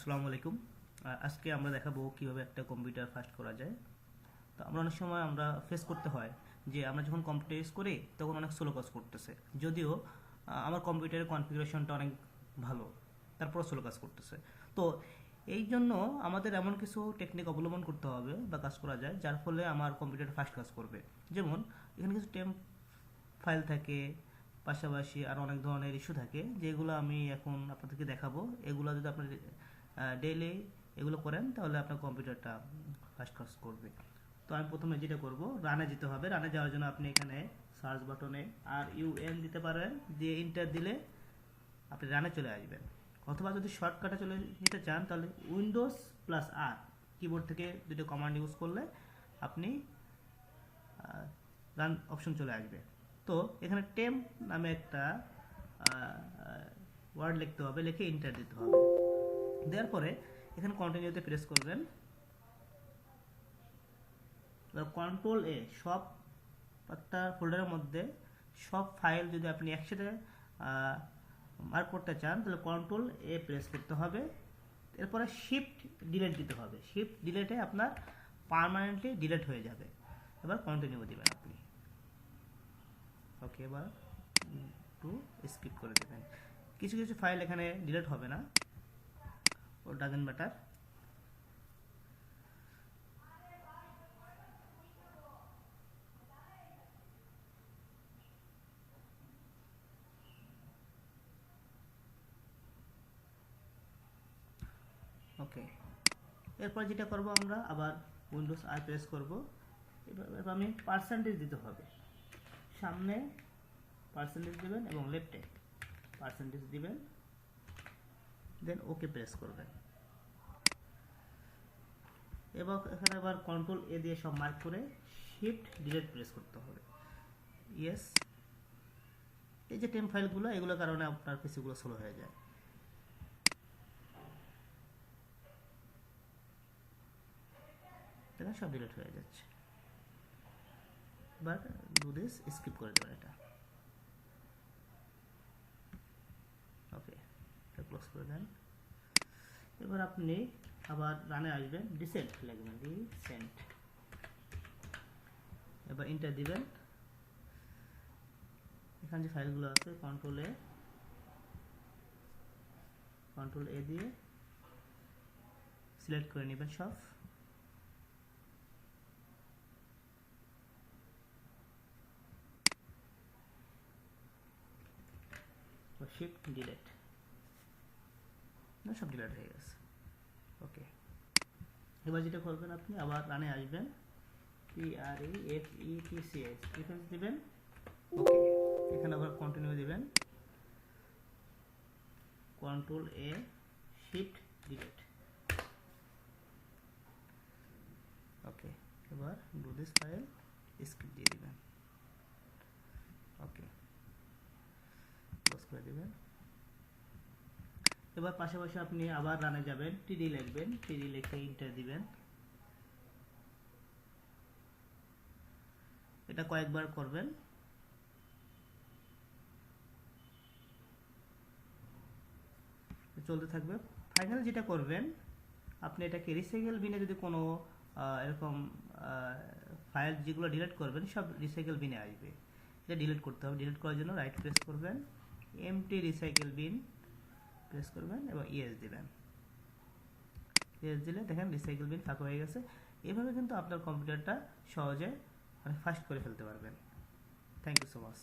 আসসালামু আলাইকুম। আজকে আমরা দেখাবো কীভাবে একটা কম্পিউটার ফাস্ট করা যায়। তো আমরা অনেক সময় আমরা ফেস করতে হয় যে আমরা যখন কম্পিউটার ইউজ করি, তখন অনেক স্লো কাজ করতেছে। যদিও আমার কম্পিউটারের কনফিগারেশনটা অনেক ভালো তারপর স্লো কাজ করতেছে। তো এই জন্য আমাদের এমন কিছু টেকনিক অবলম্বন করতে হবে বা কাজ করা যায়, যার ফলে আমার কম্পিউটার ফাস্ট কাজ করবে। যেমন, এখানে কিছু টেম্প ফাইল থাকে, পাশাপাশি আর অনেক ধরনের ইস্যু থাকে, যেগুলো আমি এখন আপনাদেরকে দেখাবো। এগুলো যদি আপনি ডেইলি এগুলো করেন, তাহলে আপনার কম্পিউটারটা ফাস্ট কাজ করবে। তো আমি প্রথমে যেটা করব রানে যেতে হবে। রানে যাওয়ার জন্য আপনি এখানে সার্চ বাটনে আর ইউএন দিতে পারেন, দিয়ে ইন্টার দিলে আপনি রানে চলে আসবেন। অথবা যদি শর্টকাটে চলে নিতে চান, তাহলে উইন্ডোজ প্লাস আর কিবোর্ড থেকে দুটো কমান্ড ইউজ করলে আপনি রান অপশন চলে আসবে। তো এখানে টেম নামে একটা ওয়ার্ড লিখতে হবে, লিখে ইন্টার দিতে হবে। দেওয়ার পরে এখানে কন্টিনিউতে প্রেস করবেন। কন্ট্রোল এ সব একটা ফোল্ডারের মধ্যে সব ফাইল যদি আপনি একসাথে মার্ক করতে চান, তাহলে কন্ট্রোল এ প্রেস করতে হবে। এরপরে শিফট ডিলেট দিতে হবে। শিফট ডিলেটে আপনার পারমানেন্টলি ডিলেট হয়ে যাবে। এবার কন্টিনিউ দিবেন আপনি। ওকে এবার একটু স্কিপ করে দেবেন। কিছু কিছু ফাইল এখানে ডিলেট হবে না। ও ডাজেন্ট ম্যাটার ওকে এরপর যেটা করব আমরা, আবার উইন্ডোজ আর প্রেস করব। এবার আমি পার্সেন্টেজ দিতে হবে। সামনে পার্সেন্টেজ দিবেন এবং লেফটে পার্সেন্টেজ দিবেন। দেন ওকে প্রেস করবেন। এবং এখানে আবার কন্ট্রোল এ দিয়ে সব মার্ক করে শিফট ডিলেট প্রেস করতে হবে। ইয়েস এই যে টেম ফাইলগুলো এগুলোর কারণে আপনার পিসিগুলো স্লো হয়ে যায়। সব ডিলেট হয়ে যাচ্ছে। বাট ডু দিস স্কিপ করে দেবেন এটা ওকে এটা ক্লোজ করে দেন এবার আপনি আবার রানে আসবেন ডিসেন্ট লিখবেন ডিসেন্ট এবার ইন্টার দিবেন। এখানে যে ফাইলগুলো আছে কন্ট্রোল এ কন্ট্রোল এ দিয়ে সিলেক্ট করে নেবেন সব। শিফট ডিলেট না সব ডিলেট হয়ে গেছে। ওকে এবার যেটা করবেন আপনি, আবার রানে আসবেন। P R F E T C S defence দিবেন। ওকে এখানে আবার কন্টিনিউ দিবেন। Control A shift delete okay এবার ডু দিস ফাইল স্ক্রিপ্ট দিয়ে দিবেন। ওকে করে দিবেন। এবার পাশাপাশি আপনি আবার রানে যাবেন টিডি লিখবেন টিডি লিখে ইন্টার দিবেন। এটা কয়েকবার করবেন। চলতে থাকবে। ফাইনাল যেটা করবেন, আপনি এটাকে রিসাইকেল বিনে যদি কোনো এরকম ফাইল যেগুলো ডিলিট করবেন, সব রিসাইকেল বিনে আসবে। এটা ডিলিট করতে হবে। ডিলিট করার জন্য রাইট প্রেস করবেন। এমটি রিসাইকেল বিন প্রেস করবেন এবং ইএস দিবেন ইয়েস দিলে দেখেন রিসাইকেল বিন ফাঁকা হয়ে গেছে। এভাবে কিন্তু আপনার কম্পিউটারটা সহজে মানে ফাস্ট করে ফেলতে পারবেন। Thank you so much